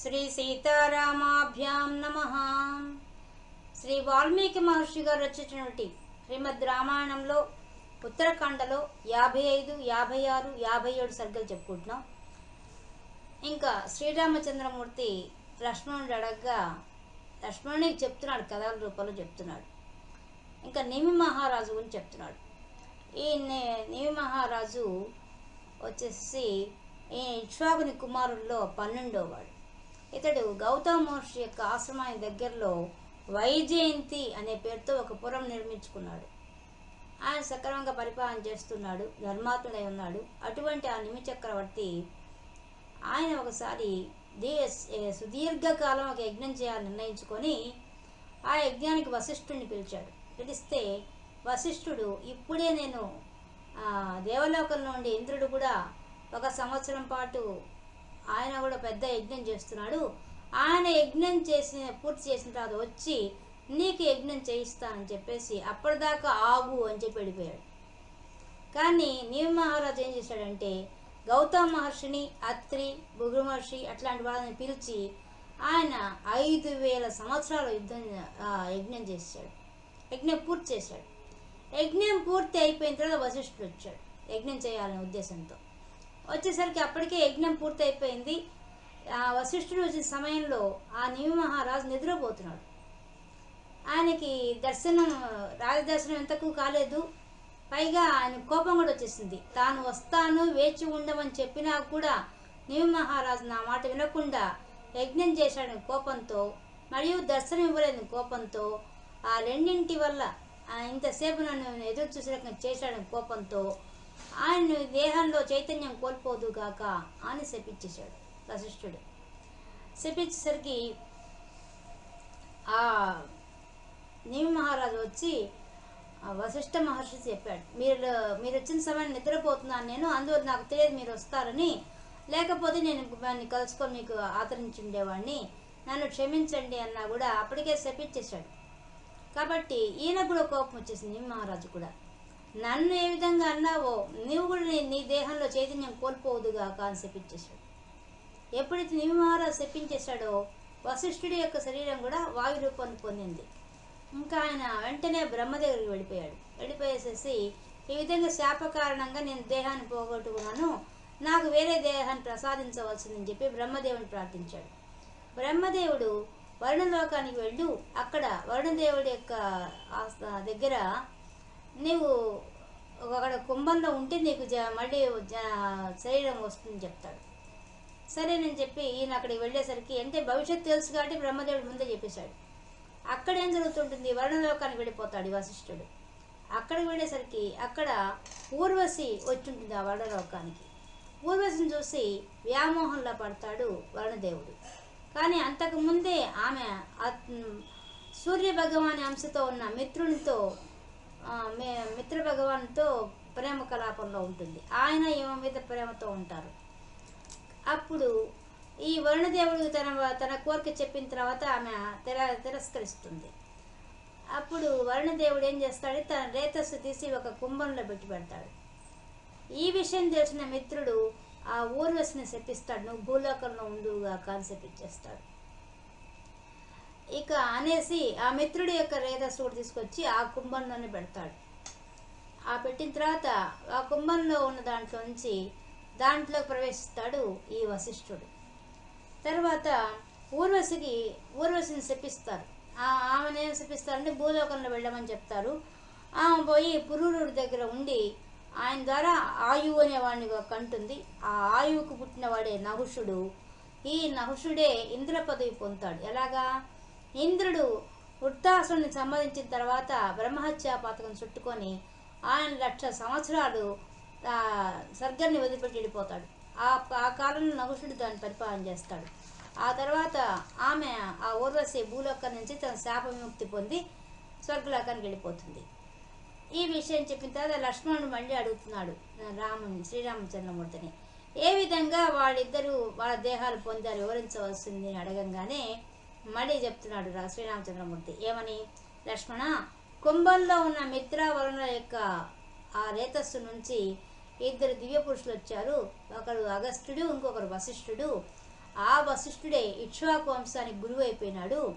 శ్రీ సీతారామాభ్యాం నమ. శ్రీ వాల్మీకి మహర్షి గారు రచించినటువంటి శ్రీమద్ రామాయణంలో ఉత్తరాఖండలో యాభై ఐదు యాభై ఆరు యాభై ఏడు సర్గలు చెప్పుకుంటున్నాం. ఇంకా శ్రీరామచంద్రమూర్తి లక్ష్మణుడు అడగగా లక్ష్మణునికి చెప్తున్నాడు కథల రూపంలో చెప్తున్నాడు. ఇంకా నిమి మహారాజు గురించి చెప్తున్నాడు. ఈ నిమి మహారాజు వచ్చేసి ఈ ఇక్ష్వాకుని కుమారుల్లో పన్నెండోవాడు. ఇతడు గౌతమ మహర్షి యొక్క ఆశ్రమానికి దగ్గరలో వైజయంతి అనే పేరుతో ఒక పురం నిర్మించుకున్నాడు. ఆయన సక్రమంగా పరిపాలన చేస్తున్నాడు ధర్మాత్ముడై ఉన్నాడు. అటువంటి ఆ నిమి చక్రవర్తి ఆయన ఒకసారి దే సుదీర్ఘకాలం ఒక యజ్ఞం చేయాలని నిర్ణయించుకొని ఆ యజ్ఞానికి వశిష్ఠుడిని పిలిచాడు. పిలిస్తే వశిష్ఠుడు ఇప్పుడే నేను దేవలోకం నుండి ఇంద్రుడు కూడా ఒక సంవత్సరం పాటు ఆయన కూడా పెద్ద యజ్ఞం చేస్తున్నాడు. ఆయన యజ్ఞం చేసిన పూర్తి చేసిన తర్వాత వచ్చి నీకు యజ్ఞం చేయిస్తానని చెప్పేసి అప్పటిదాకా ఆగు అని చెప్పి వెళ్ళిపోయాడు. కానీ నీవ మహారాజు ఏం చేశాడంటే గౌతమ మహర్షిని అత్రి భృగు మహర్షి అట్లాంటి వాళ్ళని పిలిచి ఆయన ఐదు వేల సంవత్సరాలు యుద్ధం యజ్ఞం చేశాడు. యజ్ఞం పూర్తి చేశాడు. యజ్ఞం పూర్తి అయిపోయిన తర్వాత వశిష్ఠుడు వచ్చాడు. యజ్ఞం చేయాలనే ఉద్దేశంతో. వచ్చేసరికి అప్పటికే యజ్ఞం పూర్తయిపోయింది. ఆ వశిష్ఠుడు వచ్చిన సమయంలో ఆ నీవి మహారాజు నిద్రపోతున్నాడు. ఆయనకి దర్శనం రాజదర్శనం ఎంతకు కాలేదు. పైగా ఆయన కోపం కూడా వచ్చేసింది. తాను వస్తాను వేచి ఉండమని చెప్పినా కూడా నీవి మహారాజు నా మాట వినకుండా యజ్ఞం చేశాడని కోపంతో మరియు దర్శనం ఇవ్వలేని కోపంతో ఆ రెండింటి వల్ల ఇంతసేపు నన్ను ఎదురు చూసిన చేశాడని కోపంతో ఆయన దేహంలో చైతన్యం కోల్పోదు గాక అని శపించేశాడు వశిష్ఠుడు శపించేసరికి ఆ నీవి మహారాజు వచ్చి వశిష్ఠ మహర్షి చెప్పాడు మీరు మీరు వచ్చిన సమయం నిద్రపోతున్నాను నేను అందువల్ల నాకు తెలియదు మీరు వస్తారని. లేకపోతే నేను మిమ్మల్ని కలుసుకొని మీకు ఆదరించి ఉండేవాడిని నన్ను క్షమించండి అన్నా కూడా అప్పటికే శపించేశాడు. కాబట్టి ఈయన కూడా కోపం వచ్చేసింది మహారాజు కూడా. నన్ను ఏ విధంగా అన్నావో నీవు కూడా నీ నీ దేహంలో చైతన్యం కోల్పోవద్దుగా అని శపించేశాడు ఎప్పుడైతే నీవి మహారాజు శపించేశాడో వశిష్ఠుడి యొక్క శరీరం కూడా వాయు రూపాన్ని పొందింది. ఇంకా ఆయన వెంటనే బ్రహ్మ దగ్గరికి వెళ్ళిపోయాడు. వెళ్ళిపోయేసేసి ఈ విధంగా శాప కారణంగా నేను దేహాన్ని పోగొట్టుకున్నాను నాకు వేరే దేహాన్ని ప్రసాదించవలసిందని చెప్పి బ్రహ్మదేవుని ప్రార్థించాడు. బ్రహ్మదేవుడు వరుణలోకానికి వెళ్ళు అక్కడ వరుణదేవుడి యొక్క ఆస్థ- దగ్గర నీవు అక్కడ కుంభంలో ఉంటే నీకు జ- మళ్ళీ జ- శరీరం వస్తుందని చెప్తాడు. సరేనని చెప్పి ఈయన అక్కడికి వెళ్ళేసరికి అంటే భవిష్యత్తు తెలుసు కాబట్టి బ్రహ్మదేవుడు ముందే చెప్పేశాడు. అక్కడ ఏం జరుగుతుంటుంది? వర్ణలోకానికి వెళ్ళిపోతాడు ఈ వశిష్ఠుడు. అక్కడికి వెళ్ళేసరికి అక్కడ ఊర్వశి వచ్చి ఉంటుంది ఆ వర్ణలోకానికి. ఊర్వశిని చూసి వ్యామోహంలో పడతాడు వరుణదేవుడు. కానీ అంతకుముందే ఆమె సూర్య భగవాని అంశతో ఉన్న మిత్రునితో మిత్ర భగవాన్తో ప్రేమ కలాపంలో ఉంటుంది. ఆయన ఈమె మీద ప్రేమతో ఉంటారు. అప్పుడు ఈ వరుణదేవుడు తన తన కోరిక చెప్పిన తర్వాత ఆమె తిర తిరస్కరిస్తుంది. అప్పుడు వరుణదేవుడు ఏం చేస్తాడు? తన రేతస్సు తీసి ఒక కుంభంలో పెట్టి పెడతాడు. ఈ విషయం తెలిసిన మిత్రుడు ఆ ఊర్వశిని శపిస్తాడు. నువ్వు భూలోకంలో ఉండుగా కాన్సెప్ట్ ఇచ్చేస్తాడు ఇక అనేసి ఆ మిత్రుడి యొక్క రేతస్సు కూడా తీసుకొచ్చి ఆ కుంభంలోనే పెడతాడు. ఆ పెట్టిన తర్వాత ఆ కుంభంలో ఉన్న దాంట్లో నుంచి దాంట్లో ప్రవేశిస్తాడు ఈ వశిష్ఠుడు. తర్వాత ఊర్వశికి ఊర్వశిని శపిస్తారు. ఆ ఆమెను ఏం శపిస్తారంటే భూలోకంలో వెళ్ళమని చెప్తారు. ఆమె పోయి పురూరుడి దగ్గర ఉండి ఆయన ద్వారా ఆయువు అనేవాడిని ఒక కంటుంది. ఆ ఆయువుకు పుట్టినవాడే నహుషుడు. ఈ నహుషుడే ఇంద్ర పదవి పొందుతాడు. ఎలాగా? ఇంద్రుడు వృత్తాసుని సంబంధించిన తర్వాత బ్రహ్మహత్యా పాతకం చుట్టుకొని ఆయన లక్ష సంవత్సరాలు ఆ, స్వర్గాన్ని వదిలిపెట్టి వెళ్ళిపోతాడు. ఆ ఆ కాలంలో నగుషుడు దాన్ని పరిపాలన చేస్తాడు. ఆ తర్వాత ఆమె ఆ ఊర్వశి భూలోకం నుంచి తన శాప విముక్తి పొంది స్వర్గలోకానికి వెళ్ళిపోతుంది. ఈ విషయం చెప్పిన తర్వాత లక్ష్మణుడు మళ్ళీ అడుగుతున్నాడు రాముని శ్రీరామచంద్రమూర్తిని. ఏ విధంగా వాళ్ళిద్దరూ వాళ్ళ దేహాలు పొందారు వివరించవలసింది అని అడగంగానే మళ్ళీ చెప్తున్నాడు రా శ్రీరామచంద్రమూర్తి. ఏమని? లక్ష్మణ కుంభంలో ఉన్న మిత్రావరుణ యొక్క ఆ రేతస్సు నుంచి ఇద్దరు దివ్య పురుషులు వచ్చారు. ఒకరు అగస్త్యుడు ఇంకొకరు వశిష్ఠుడు. ఆ వశిష్ఠుడే ఇక్ష్వాకు వంశానికి గురువు అయిపోయినాడు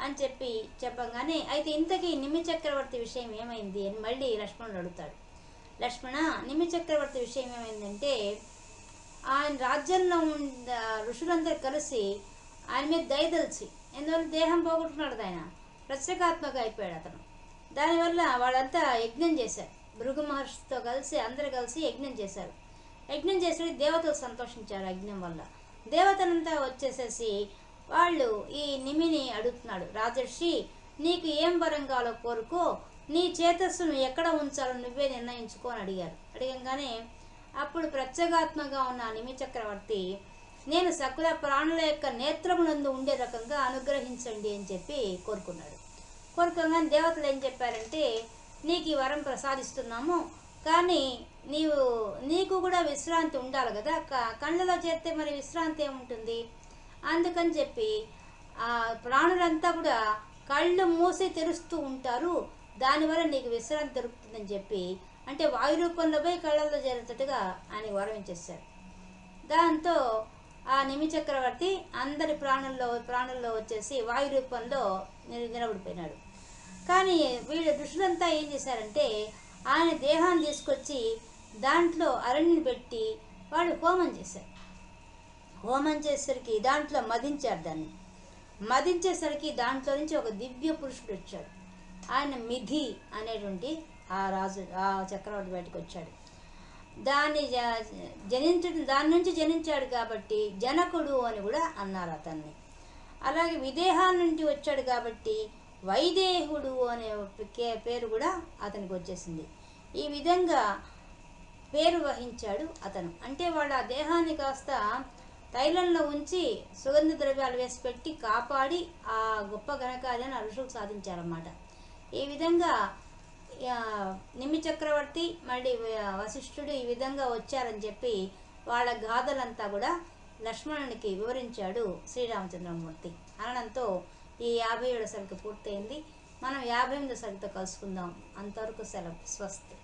అని చెప్పి చెప్పగానే అయితే ఇంతకీ నిమ్మి చక్రవర్తి విషయం ఏమైంది? అని మళ్ళీ లక్ష్మణుడు అడుగుతాడు. లక్ష్మణ నిమ్మి చక్రవర్తి విషయం ఏమైందంటే ఆయన రాజ్యంలో ఉన్న ఋషులందరూ కలిసి ఆయన మీద దయదలిచి ఎందువల్ల దేహం పోగొట్టుకున్నాడు ఆయన. ప్రత్యేకాత్మక అయిపోయాడు అతను. దానివల్ల వాళ్ళంతా యజ్ఞం చేశారు. భృగు మహర్షితో కలిసి అందరు కలిసి యజ్ఞం చేశారు. యజ్ఞం చేసి దేవతలు సంతోషించారు యజ్ఞం వల్ల. దేవతలంతా వచ్చేసేసి వాళ్ళు ఈ నిమిని అడుగుతున్నాడు. రాజర్షి నీకు ఏం వరం కావాలో కోరుకో నీ చేతస్సును ఎక్కడ ఉంచాలో నువ్వే నిర్ణయించుకో అని అడిగారు. అడగంగానే అప్పుడు ప్రత్యేగాత్మగా ఉన్న నిమి చక్రవర్తి నేను సకల ప్రాణుల యొక్క నేత్రములందు ఉండే రకంగా అనుగ్రహించండి అని చెప్పి కోరుకున్నాడు. కోరుకోగానే దేవతలు ఏం చెప్పారంటే నీకు ఈ వరం ప్రసాదిస్తున్నాము కానీ నీవు నీకు కూడా విశ్రాంతి ఉండాలి కదా. క- కళ్ళలో చేస్తే మరి విశ్రాంతి ఏముంటుంది? అందుకని చెప్పి ఆ ప్రాణులంతా కూడా కళ్ళు మూసి తెరుస్తూ ఉంటారు. దానివల్ల నీకు విశ్రాంతి దొరుకుతుందని చెప్పి అంటే వాయు రూపంలో పోయి కళ్ళల్లో చేరేటట్టుగా ఆయన వరం ఇచ్చేస్తారు దాంతో ఆ నిమి చక్రవర్తి అందరి ప్రాణుల్లో ప్రాణుల్లో వచ్చేసి వాయు రూపంలో నిలబడిపోయినాడు. కానీ వీళ్ళ ఋషులంతా ఏం చేశారంటే ఆయన దేహాన్ని తీసుకొచ్చి దాంట్లో అరణ్యం పెట్టి వాళ్ళు హోమం చేశారు. హోమం చేసేసరికి దాంట్లో మదించారు దాన్ని. మదించేసరికి దాంట్లో నుంచి ఒక దివ్య పురుషుడు వచ్చాడు. ఆయన మిధి అనేటువంటి ఆ రాజు ఆ చక్రవర్తి బయటకు వచ్చాడు. దాన్ని జ- జనించడం దాని నుంచి జనించాడు కాబట్టి జనకుడు అని కూడా అన్నారు అతన్ని. అలాగే విదేహాల నుండి వచ్చాడు కాబట్టి వైదేహుడు అనే కే- పేరు కూడా అతనికి వచ్చేసింది. ఈ విధంగా పేరు వహించాడు అతను. అంటే వాళ్ళ ఆ దేహాన్ని కాస్త తైలంలో ఉంచి సుగంధ ద్రవ్యాలు వేసి పెట్టి కాపాడి ఆ గొప్ప ఘనకార్యాన్ని ఆ సాధించారన్నమాట. ఈ విధంగా నిమ్మి నిమి చక్రవర్తి మళ్ళీ వశిష్ఠుడు ఈ విధంగా వచ్చారని చెప్పి వాళ్ళ గాథలంతా కూడా లక్ష్మణునికి వివరించాడు శ్రీరామచంద్రమూర్తి. అనడంతో ఈ యాభై ఏడు సరికి పూర్తయింది. మనం యాభై ఎనిమిది సరితో కలుసుకుందాం. అంతవరకు సెలవు. స్వస్తి.